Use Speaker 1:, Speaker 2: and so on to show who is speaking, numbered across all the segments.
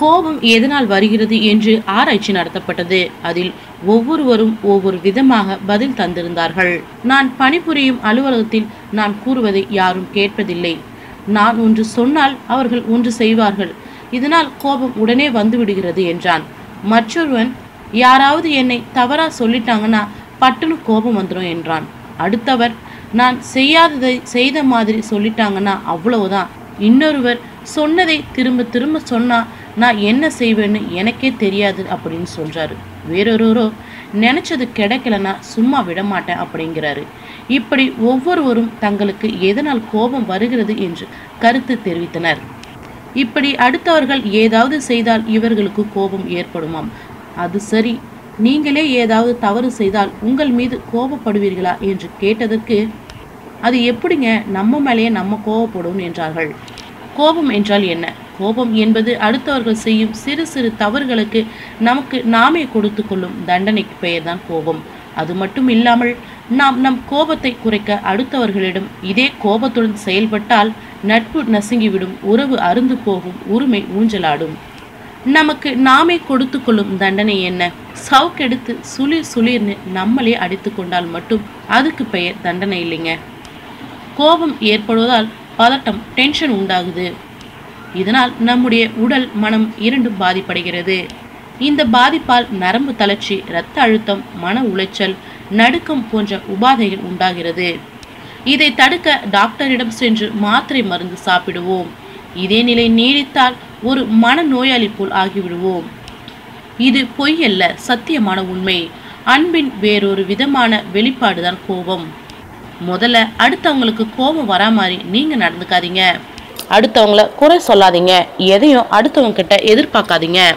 Speaker 1: கோபம் எதனால் வருகிறது என்று ஆராய்ச்சி நடத்தப்பட்டது. அதில் ஒவ்வொருவரும் ஒவ்வொரு விதமாக பதில் தந்திருந்தார்கள். நான் பணிபுரியும் அலுவலகத்தில் நான் கூறுவதை யாரும் கேட்பதில்லை. நான் ஒன்று சொன்னால் அவர்கள் ஒன்று செய்வார்கள். இதனால் கோபம் உடனே வந்து விடுகிறது என்றான். மற்றொருவன் யாராவது என்னை தவறா சொல்லிட்டாங்கன்னா பட்டுன்னு கோபம் வந்துடும் என்றான். அடுத்தவர் நான் செய்யாததை செய்த மாதிரி சொல்லிட்டாங்கன்னா அவ்வளவுதான். இன்னொருவர் சொன்னதை திரும்ப திரும்ப சொன்னா நான் என்ன செய்வேன்னு எனக்கே தெரியாது அப்படின்னு சொல்கிறாரு வேறொருவரோ நினச்சது கிடைக்கலன்னா சும்மா விடமாட்டேன் அப்படிங்கிறாரு. இப்படி ஒவ்வொருவரும் தங்களுக்கு எதனால் கோபம் வருகிறது என்று கருத்து தெரிவித்தனர். இப்படி அடுத்தவர்கள் ஏதாவது செய்தால் இவர்களுக்கு கோபம் ஏற்படுமாம். அது சரி நீங்களே ஏதாவது தவறு செய்தால் உங்கள் மீது கோபப்படுவீர்களா என்று கேட்டதற்கு அது எப்படிங்க நம்ம மேலேயே நம்ம கோபப்படும் என்றார்கள். கோபம் என்றால் என்ன? கோபம் என்பது அடுத்தவர்கள் செய்யும் சிறு சிறு தவறுகளுக்கு நமக்கு நாமே கொடுத்து கொள்ளும் தண்டனைக்கு பெயர்தான் கோபம். அது மட்டும் இல்லாமல் நாம் நம் கோபத்தை குறைக்க அடுத்தவர்களிடம் இதே கோபத்துடன் செயல்பட்டால் நட்பு நசுங்கிவிடும் உறவு அருந்து போகும் உரிமை ஊஞ்சலாடும். நமக்கு நாமே கொடுத்து கொள்ளும் தண்டனை என்ன? சவுக்கெடுத்து சுளிர் சுளிர்னு நம்மளே அடித்து கொண்டால் மட்டும் அதுக்கு பெயர் தண்டனை இல்லைங்க. கோபம் ஏற்படுவதால் பதட்டம் டென்ஷன் உண்டாகுது. இதனால் நம்முடைய உடல் மனம் இரண்டும் பாதிப்படைகிறது. இந்த பாதிப்பால் நரம்பு தளர்ச்சி இரத்த அழுத்தம் மன உளைச்சல் நடுக்கம் போன்ற உபாதைகள் உண்டாகிறது. இதை தடுக்க டாக்டரிடம் சென்று மாத்திரை மருந்து சாப்பிடுவோம். இதே நிலை நீடித்தால் ஒரு மன நோயாளி போல் ஆகிவிடுவோம். இது பொய்யல்ல சத்தியமான உண்மை. அன்பின் வேறொரு விதமான வெளிப்பாடுதான் கோபம். முதல்ல அடுத்தவங்களுக்கு கோபம் வரா மாதிரி நீங்க நடந்துக்காதீங்க. அடுத்தவங்கள குறை சொல்லாதீங்க. எதையும் அடுத்தவங்க கிட்ட எதிர்பார்க்காதீங்க.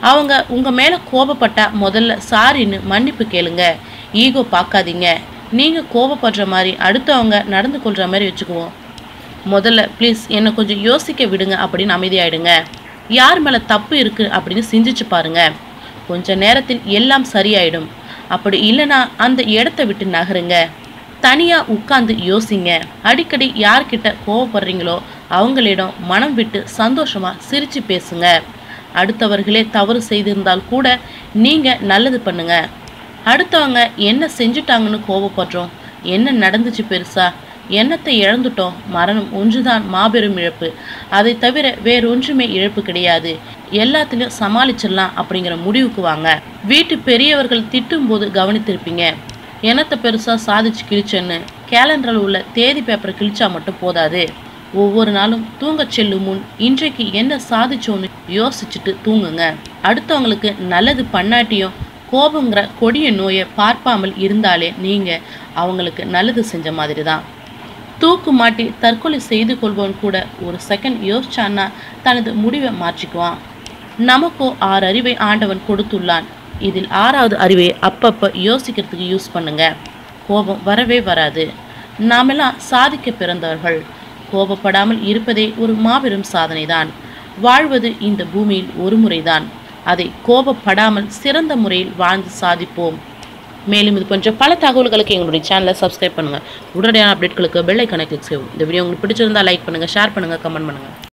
Speaker 1: அவங்க உங்க மேல கோபப்பட்டா முதல்ல சாரின்னு மன்னிப்பு கேளுங்க. ஈகோ பார்க்காதீங்க. நீங்க கோபப்படுற மாதிரி அடுத்தவங்க நடந்து கொள்ற மாதிரி வச்சுக்குவோம். முதல்ல ப்ளீஸ் என்னை கொஞ்சம் யோசிக்க விடுங்க அப்படின்னு அமைதியாயிடுங்க. யார் மேலே தப்பு இருக்கு அப்படின்னு சிந்திச்சு பாருங்க. கொஞ்ச நேரத்தில் எல்லாம் சரியாயிடும். அப்படி இல்லைன்னா அந்த இடத்த விட்டு நகருங்க. தனியா உட்கார்ந்து யோசிங்க. அடிக்கடி யார்கிட்ட கோவப்படுறீங்களோ அவங்களிடம் மனம் விட்டு சந்தோஷமா சிரிச்சு பேசுங்க. அடுத்தவர்களே தவறு செய்திருந்தால் கூட நீங்க நல்லது பண்ணுங்க. அடுத்தவங்க என்ன செஞ்சுட்டாங்கன்னு கோவப்படுறோம். என்ன நடந்துச்சு பெருசா? எண்ணத்தை இழந்துட்டோம்? மரணம் ஒன்றுதான் மாபெரும் இழப்பு. அதை தவிர வேறொன்றுமே இழப்பு கிடையாது. எல்லாத்திலையும் சமாளிச்சிடலாம் அப்படிங்கிற முடிவுக்கு வாங்க. வீட்டு பெரியவர்கள் திட்டும்போது கவனித்திருப்பீங்க. எனத்தை பெருசாக சாதிச்சு கிழிச்சேன்னு கேலண்டரில் உள்ள தேதி பேப்பரை கிழிச்சா மட்டும் போதாது. ஒவ்வொரு நாளும் தூங்கச் செல்லும் முன் இன்றைக்கு என்ன சாதிச்சோன்னு யோசிச்சுட்டு தூங்குங்க. அடுத்தவங்களுக்கு நல்லது பண்ணாட்டியும் கோபங்கிற கொடிய நோயை பார்ப்பாமல் இருந்தாலே நீங்கள் அவங்களுக்கு நல்லது செஞ்ச மாதிரி தான் தூக்கு மாட்டி தற்கொலை செய்து கொள்பவன் கூட ஒரு செகண்ட் யோசிச்சான்னா தனது முடிவை மாற்றிக்குவான். நமக்கோ ஆறு அறிவை ஆண்டவன் கொடுத்துள்ளான். இதில் ஆறாவது அறிவை அப்பப்போ யோசிக்கிறதுக்கு யூஸ் பண்ணுங்கள் கோபம் வரவே வராது. நாமெல்லாம் சாதிக்க பிறந்தவர்கள். கோபப்படாமல் இருப்பதே ஒரு மாபெரும் சாதனைதான். வாழ்வது இந்த பூமியில் ஒரு முறைதான். அதை கோபப்படாமல் சிறந்த முறையில் வாழ்ந்து சாதிப்போம். மேலும் இது போன்ற பல தகவல்களுக்கு எங்களுடைய சேனலை சப்ஸ்கிரைப் பண்ணுங்கள் உடனடியான அப்டேட்களுக்கு பெல் கணக்கு கிளிக் செய்வோம் இந்த வீடியோ உங்களுக்கு பிடிச்சிருந்தா லைக் பண்ணுங்கள் ஷேர் பண்ணுங்கள் கமெண்ட் பண்ணுங்கள்